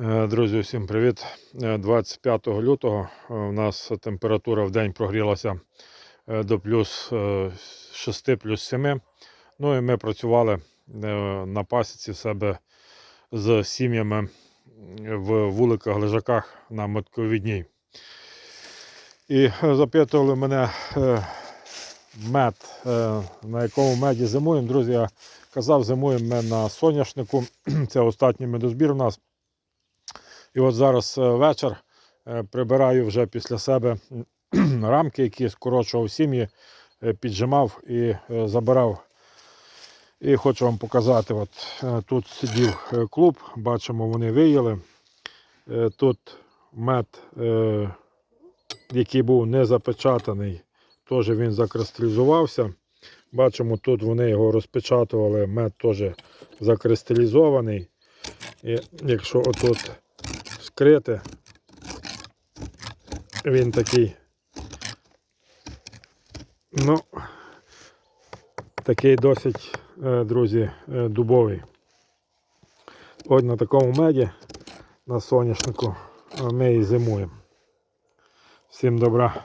Е, Друзі, всім привіт. Е, 25 лютого е, у нас температура в день прогрілася е, до плюс е, 6, плюс 7. Ну і ми працювали е, на пасіці в себе з сім'ями в вуликах, лежаках на мотковідній. І е, запитували мене е, мед, е, на якому меді зимуємо. Друзі, я казав, зимуємо ми на соняшнику. Це останній медозбір у нас. І от зараз е, вечір е, прибираю вже після себе рамки, які скорочував сім'ї, е, піджимав і забирав. І хочу вам показати, от тут сидів клуб, бачимо, вони виїли. Тут мед, який був не запечатаний, теж він закристалізувався. Бачимо, тут вони його розпечатували, мед теж закристалізований. І якщо отут скрити, він такий, ну, такий досить, е, друзі, е, дубовий. Ось на такому меді на соняшнику е, ми і зимуємо. Всім добра.